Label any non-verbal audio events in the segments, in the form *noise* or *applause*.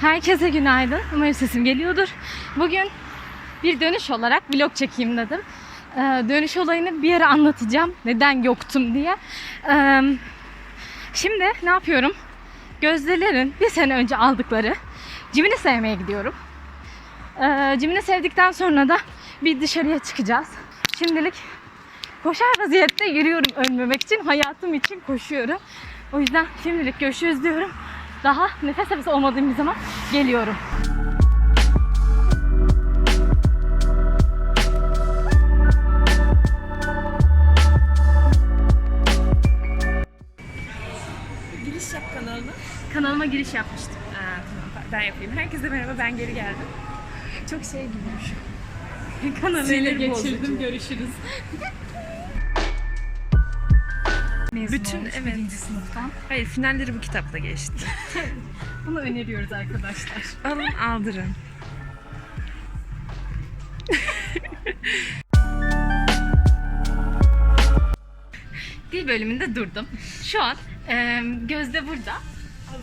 Herkese günaydın. Umarım sesim geliyordur. Bugün bir dönüş olarak vlog çekeyim dedim. Ee, dönüş olayını bir yere anlatacağım. Neden yoktum diye. Ee, şimdi ne yapıyorum? Gözde'lerin bir sene önce aldıkları cimini sevmeye gidiyorum. Ee, cimini sevdikten sonra da bir dışarıya çıkacağız. Şimdilik koşar vaziyette yürüyorum ölmemek için. Hayatım için koşuyorum. O yüzden şimdilik görüşürüz diyorum. Daha nefes nefes olmadığım bir zaman geliyorum. Giriş yap kanalına. Kanalıma giriş yapmıştım. Aa, tamam ben yapayım. Herkese merhaba ben geri geldim. Çok şey gibiymiş. Kanalı ele geçirdim. bozucu. *laughs* Görüşürüz. Bütün evet. birinci sınıftan. Hayır finalleri bu kitapla geçti. *laughs* Bunu öneriyoruz arkadaşlar. Alın aldırın. *laughs* Dil bölümünde durdum. Şu an e, Gözde burada.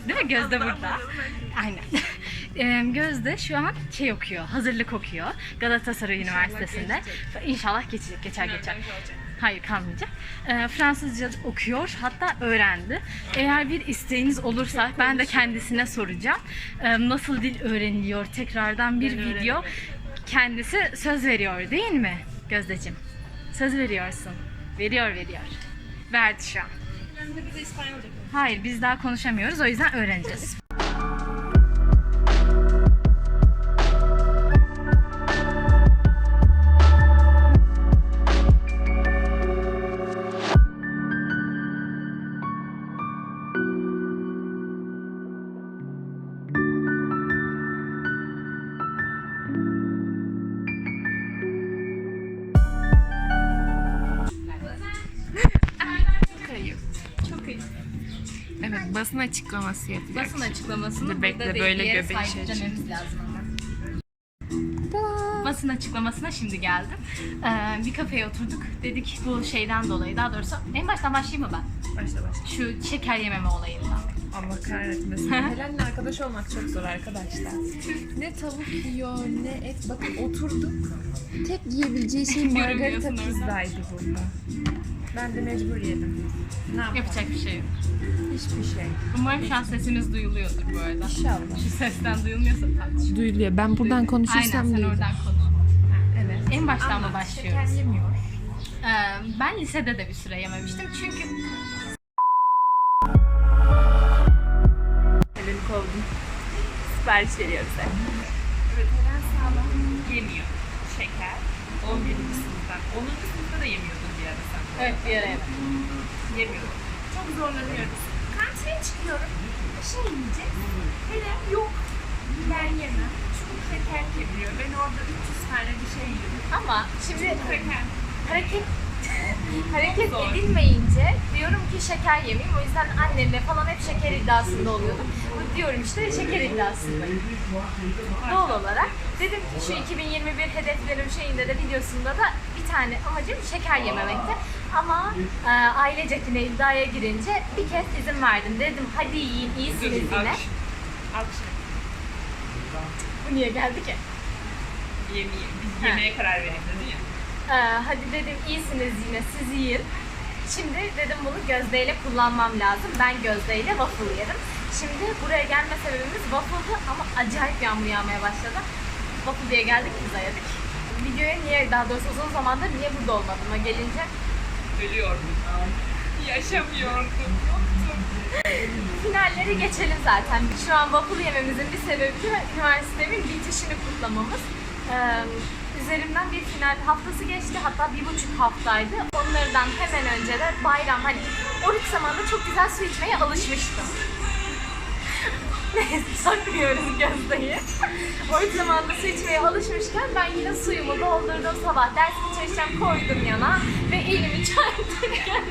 Değil mi? Gözde burada. Aynen. *laughs* E, Gözde şu an şey okuyor, hazırlık okuyor. Galatasaray Üniversitesi'nde. İnşallah geçecek, geçer geçer. Hayır kalmayacak. E, Fransızca okuyor hatta öğrendi. Eğer bir isteğiniz olursa ben de kendisine soracağım. E, nasıl dil öğreniliyor tekrardan bir video. Kendisi söz veriyor değil mi Gözdeciğim? Söz veriyorsun. Veriyor veriyor. Verdi şu an. Bize İspanyolca Hayır biz daha konuşamıyoruz o yüzden öğreneceğiz. Basın açıklaması yapacak. Basın açıklamasını Dur, bekle, burada böyle değil, göbeği şey sahiplenmemiz lazım ama. Basın açıklamasına şimdi geldim. Ee, bir kafeye oturduk. Dedik bu şeyden dolayı. Daha doğrusu en baştan başlayayım mı ben? Başla başla. Şu şeker yememe olayından. Allah kahretmesin. *laughs* Helen'le arkadaş olmak çok zor arkadaşlar. Ne tavuk yiyor ne et. Bakın oturduk. Tek yiyebileceği şey *laughs* margarita pizzaydı burada. Ben de mecbur yedim. Ne? Yapacak bir şey yok. Hiçbir şey. Umarım şu an sesimiz duyuluyordur bu arada. İnşallah. Şu sesten duyulmuyorsa tartış. Duyuluyor. Ben buradan Aynen konuşursam sen duyulur. oradan konuş. Evet. En baştan mı Şeker başlıyoruz? yemiyor. Ee, ben lisede de bir süre yememiştim. Çünkü Helen'i kovdum. Sipariş veriyoruz sen. Evet Helen sağlam yemiyor. Şeker. 11. sınıftan. 10. sınıfta da yemiyordun evet bir yere yemedim. Yemiyorum. Çok zorlanıyoruz. Kantine çıkıyorum. Bir şey yiyeceğiz. Hele yok. Ben yemem. Çünkü kreker kemiriyor. Ben orada 300 tane bir şey yiyorum. Ama şimdi Kreker. hareket *laughs* hareket edilmeyince diyorum ki şeker yemeyeyim. O yüzden annemle falan hep şeker iddiasında oluyordum. Bu diyorum işte şeker iddiasındayım. Doğal olarak dedim ki şu 2021 hedeflerim şeyinde de videosunda da tane amacım şeker yememekti. Ama e, ailecek yine iddiaya girince bir kez izin verdim. Dedim hadi yiyin iyisiniz yine. Bu niye geldi ki? Yemeğe, biz yemeğe karar verelim dedin ya. Ee, hadi dedim iyisiniz yine siz yiyin. Şimdi dedim bunu gözdeyle kullanmam lazım. Ben gözdeyle waffle yerim. Şimdi buraya gelme sebebimiz waffle'dı ama acayip yağmur yağmaya başladı. Waffle diye geldik pizza yedik. Videoya niye, daha doğrusu uzun zamandır niye burada olmadığıma gelince Ölüyordum. Yaşamıyordum. finalleri geçelim zaten. Şu an waffle yememizin bir sebebi de üniversitemin bitişini kutlamamız. Ee, üzerimden bir final haftası geçti. Hatta bir buçuk haftaydı. Onlardan hemen önce de bayram hani oruç zamanında çok güzel su içmeye alışmıştım. Neyse sakmıyoruz gözdeyi. Oruç zamanında su içmeye alışmışken ben yine suyumu doldurdum sabah dersimi çalışacağım koydum yana ve elimi çarptırırken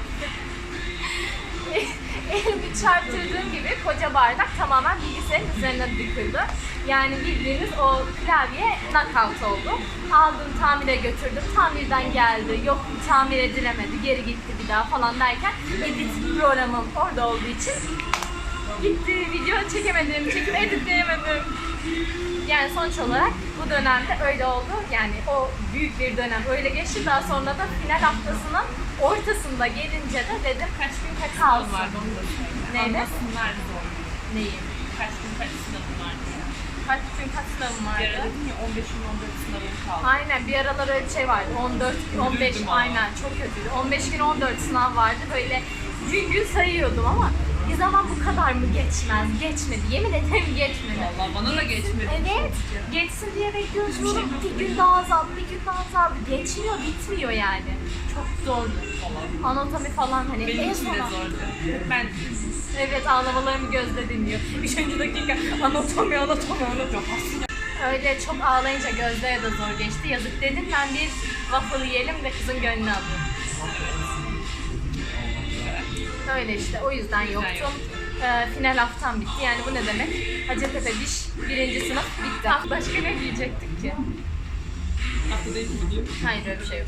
*laughs* elimi çarptırdığım gibi koca bardak tamamen bilgisayarın üzerine döküldü. Yani bildiğiniz o klavye knockout oldu. Aldım tamire götürdüm. Tamirden geldi. Yok tamir edilemedi. Geri gitti bir daha falan derken edit programım orada olduğu için gitti, video çekemedim, çekip editleyemedim. Yani sonuç olarak bu dönemde öyle oldu. Yani o büyük bir dönem öyle geçti. Daha sonra da final haftasının ortasında gelince de dedim Kaç gün kaç Kalsın. vardı onu da söyle. Anlasınlar zor. neyi? Kaç gün kaç sınavım vardı. Kaç gün kaç sınavım Bir ara vardı? dedim ya 15 gün 14 sınavım kaldı. Aynen bir aralar öyle şey vardı. 14 gün, 15 Üzüldüm ama. aynen çok kötüydü. 15 gün 14 sınav vardı. Böyle gün gün sayıyordum ama bir zaman bu kadar mı geçmez? Geçmedi. Yemin ederim geçmedi. Valla bana da geçmedi. Evet. Geçsin diye bekliyoruz. Bir gün daha azaldı, bir gün daha azaldı. Geçmiyor, bitmiyor yani. Çok zordu. Anatomi falan hani Benim en için de sona- zordu. Ben Evet ağlamalarımı gözde dinliyor. *laughs* Üçüncü dakika anatomi anatomi anatomi. Öyle çok ağlayınca Gözde'ye de zor geçti. Yazık dedim ben bir waffle yiyelim de kızın gönlünü alayım. Öyle işte o yüzden yoktum. Ee, final haftam bitti. Yani bu ne demek? Hacettepe Diş birinci sınıf bitti. Başka ne diyecektik ki? haftada iki. Hayır öyle bir şey yok.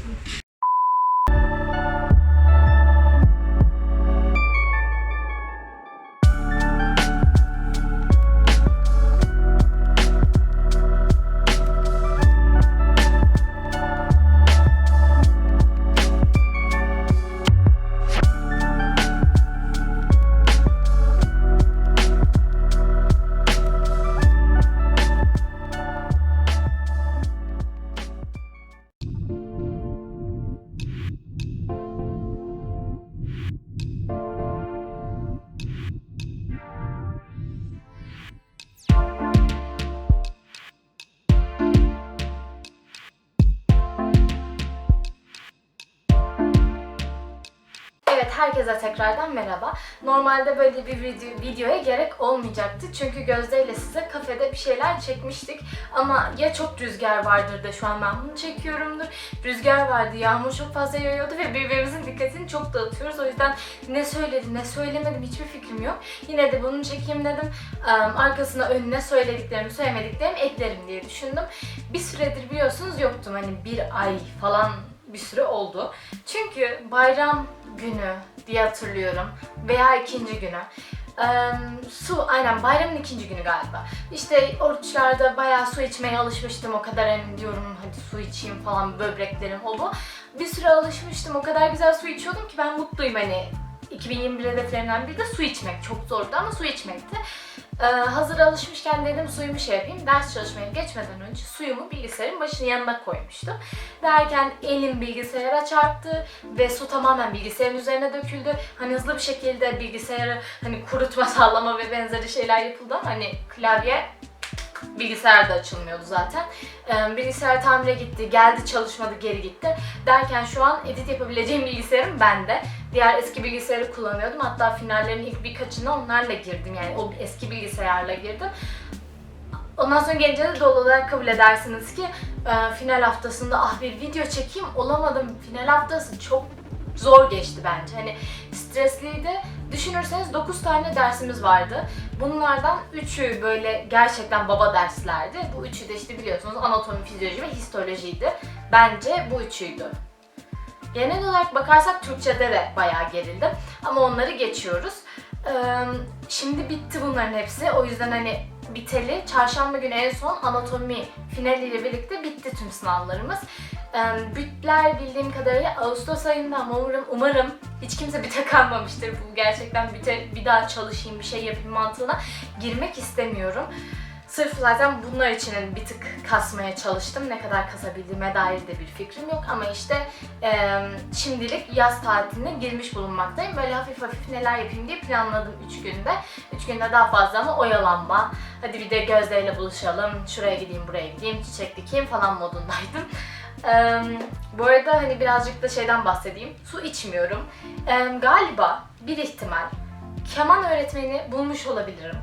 Herkese tekrardan merhaba. Normalde böyle bir video, videoya gerek olmayacaktı. Çünkü Gözde ile size kafede bir şeyler çekmiştik. Ama ya çok rüzgar vardır da şu an ben bunu çekiyorumdur. Rüzgar vardı, yağmur çok fazla yağıyordu ve birbirimizin dikkatini çok dağıtıyoruz. O yüzden ne söyledim ne söylemedim hiçbir fikrim yok. Yine de bunu çekeyim dedim. Arkasına önüne söylediklerimi söylemediklerimi eklerim diye düşündüm. Bir süredir biliyorsunuz yoktum hani bir ay falan bir süre oldu. Çünkü bayram günü diye hatırlıyorum veya ikinci günü. Eee, su aynen bayramın ikinci günü galiba. İşte oruçlarda bayağı su içmeye alışmıştım. O kadar hani diyorum hadi su içeyim falan böbreklerim o bu. Bir süre alışmıştım. O kadar güzel su içiyordum ki ben mutluyum hani 2021 hedeflerimden biri de su içmek. Çok zordu ama su içmekti. Ee, hazır alışmışken dedim suyumu şey yapayım. Ders çalışmaya geçmeden önce suyumu bilgisayarın başının yanına koymuştum. Derken elim bilgisayara çarptı ve su tamamen bilgisayarın üzerine döküldü. Hani hızlı bir şekilde bilgisayarı hani kurutma, *laughs* sallama ve benzeri şeyler yapıldı ama hani klavye bilgisayar da açılmıyordu zaten. Ee, bilgisayar tamire gitti, geldi çalışmadı, geri gitti. Derken şu an edit yapabileceğim bilgisayarım bende. Diğer eski bilgisayarı kullanıyordum. Hatta finallerin ilk birkaçına onlarla girdim. Yani o eski bilgisayarla girdim. Ondan sonra gelince de doğal olarak kabul edersiniz ki e, final haftasında ah bir video çekeyim olamadım. Final haftası çok zor geçti bence. Hani stresliydi. Düşünürseniz 9 tane dersimiz vardı. Bunlardan 3'ü böyle gerçekten baba derslerdi. Bu üçü de işte biliyorsunuz anatomi, fizyoloji ve histolojiydi. Bence bu üçüydü. Genel olarak bakarsak Türkçe'de de bayağı gerildim. Ama onları geçiyoruz. Şimdi bitti bunların hepsi. O yüzden hani biteli. Çarşamba günü en son anatomi finaliyle birlikte bitti tüm sınavlarımız. Bütler bildiğim kadarıyla Ağustos ayında ama umarım, umarım hiç kimse büte kalmamıştır. Bu gerçekten büte bir daha çalışayım, bir şey yapayım mantığına girmek istemiyorum. Sırf zaten bunlar için bir tık kasmaya çalıştım. Ne kadar kasabildiğime dair de bir fikrim yok ama işte e, şimdilik yaz tatiline girmiş bulunmaktayım. Böyle hafif hafif neler yapayım diye planladım 3 günde. 3 günde daha fazla ama oyalanma. Hadi bir de Gözde'yle buluşalım, şuraya gideyim, buraya gideyim, çiçek dikeyim falan modundaydım. Ee, bu arada hani birazcık da şeyden bahsedeyim. Su içmiyorum. Ee, galiba bir ihtimal keman öğretmeni bulmuş olabilirim.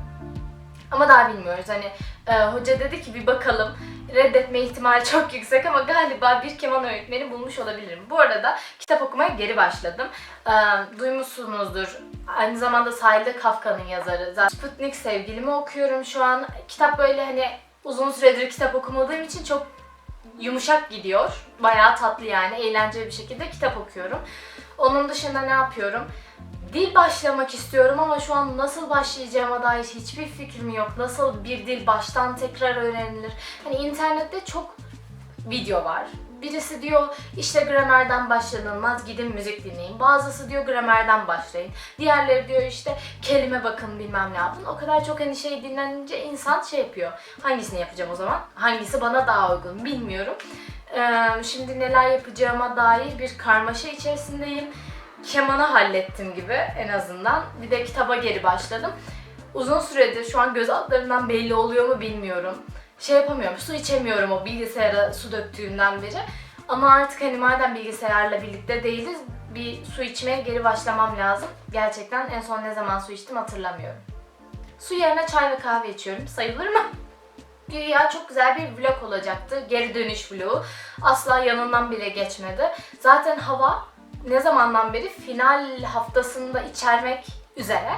Ama daha bilmiyoruz. Hani e, hoca dedi ki bir bakalım. Reddetme ihtimali çok yüksek ama galiba bir keman öğretmeni bulmuş olabilirim. Bu arada kitap okumaya geri başladım. E, duymuşsunuzdur. Aynı zamanda Sahilde Kafka'nın yazarı. Sputnik Sevgilimi okuyorum şu an. Kitap böyle hani uzun süredir kitap okumadığım için çok yumuşak gidiyor. Bayağı tatlı yani. Eğlenceli bir şekilde kitap okuyorum. Onun dışında ne yapıyorum? Dil başlamak istiyorum ama şu an nasıl başlayacağıma dair hiçbir fikrim yok. Nasıl bir dil baştan tekrar öğrenilir? Hani internette çok video var. Birisi diyor işte gramerden başlanılmaz gidin müzik dinleyin. Bazısı diyor gramerden başlayın. Diğerleri diyor işte kelime bakın bilmem ne yapın. O kadar çok hani şey dinlenince insan şey yapıyor. Hangisini yapacağım o zaman? Hangisi bana daha uygun bilmiyorum. Ee, şimdi neler yapacağıma dair bir karmaşa içerisindeyim. Kemanı hallettim gibi en azından. Bir de kitaba geri başladım. Uzun süredir şu an göz altlarından belli oluyor mu bilmiyorum. Şey yapamıyorum, su içemiyorum o bilgisayara su döktüğümden beri. Ama artık hani madem bilgisayarla birlikte değiliz bir su içmeye geri başlamam lazım. Gerçekten en son ne zaman su içtim hatırlamıyorum. Su yerine çay ve kahve içiyorum. Sayılır mı? *laughs* Güya çok güzel bir vlog olacaktı. Geri dönüş vlogu. Asla yanından bile geçmedi. Zaten hava ne zamandan beri final haftasında içermek üzere.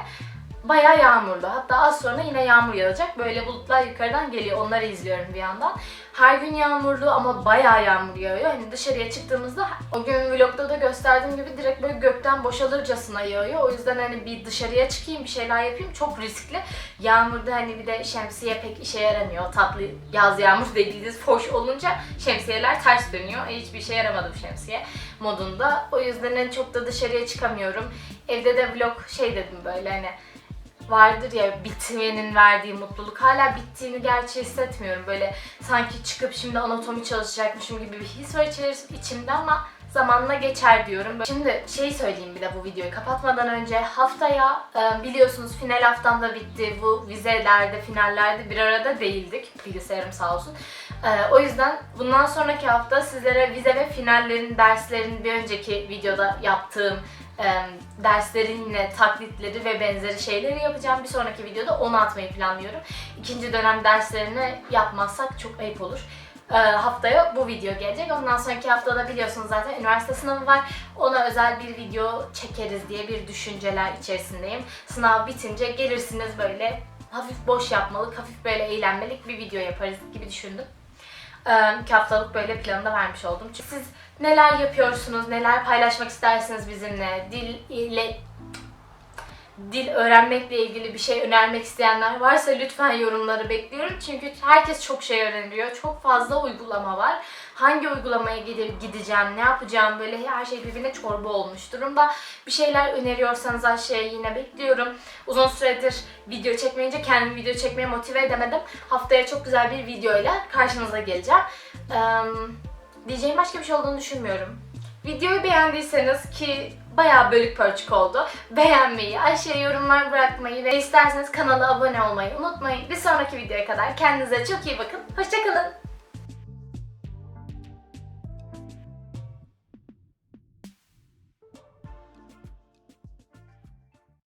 Bayağı yağmurlu. Hatta az sonra yine yağmur yağacak. Böyle bulutlar yukarıdan geliyor. Onları izliyorum bir yandan. Her gün yağmurlu ama bayağı yağmur yağıyor. Hani dışarıya çıktığımızda o gün vlogda da gösterdiğim gibi direkt böyle gökten boşalırcasına yağıyor. O yüzden hani bir dışarıya çıkayım bir şeyler yapayım çok riskli. Yağmurda hani bir de şemsiye pek işe yaramıyor. Tatlı yaz yağmur dediğiniz hoş olunca şemsiyeler ters dönüyor. E, hiçbir işe yaramadı şemsiye modunda. O yüzden en çok da dışarıya çıkamıyorum. Evde de vlog şey dedim böyle hani vardır ya bitmenin verdiği mutluluk. Hala bittiğini gerçi hissetmiyorum. Böyle sanki çıkıp şimdi anatomi çalışacakmışım gibi bir his var içeris- içimde ama zamanla geçer diyorum. Şimdi şey söyleyeyim bir de bu videoyu kapatmadan önce haftaya e, biliyorsunuz final haftam da bitti. Bu vizelerde, finallerde bir arada değildik. Bilgisayarım sağ olsun. E, o yüzden bundan sonraki hafta sizlere vize ve finallerin derslerin bir önceki videoda yaptığım e, derslerin yine taklitleri ve benzeri şeyleri yapacağım. Bir sonraki videoda onu atmayı planlıyorum. İkinci dönem derslerini yapmazsak çok ayıp olur. E, haftaya bu video gelecek. Ondan sonraki haftada biliyorsunuz zaten üniversite sınavı var. Ona özel bir video çekeriz diye bir düşünceler içerisindeyim. Sınav bitince gelirsiniz böyle hafif boş yapmalık, hafif böyle eğlenmelik bir video yaparız gibi düşündüm. İki haftalık böyle planı da vermiş oldum. Çünkü siz neler yapıyorsunuz, neler paylaşmak istersiniz bizimle, dil ile dil öğrenmekle ilgili bir şey önermek isteyenler varsa lütfen yorumları bekliyorum. Çünkü herkes çok şey öğreniyor. Çok fazla uygulama var. Hangi uygulamaya gidip gideceğim, ne yapacağım böyle her şey birbirine çorba olmuş durumda. Bir şeyler öneriyorsanız aşağıya yine bekliyorum. Uzun süredir video çekmeyince kendimi video çekmeye motive edemedim. Haftaya çok güzel bir videoyla karşınıza geleceğim. Ee, diyeceğim başka bir şey olduğunu düşünmüyorum. Videoyu beğendiyseniz ki bayağı bölük pörçük oldu. Beğenmeyi, aşağıya yorumlar bırakmayı ve isterseniz kanala abone olmayı unutmayın. Bir sonraki videoya kadar kendinize çok iyi bakın. Hoşçakalın.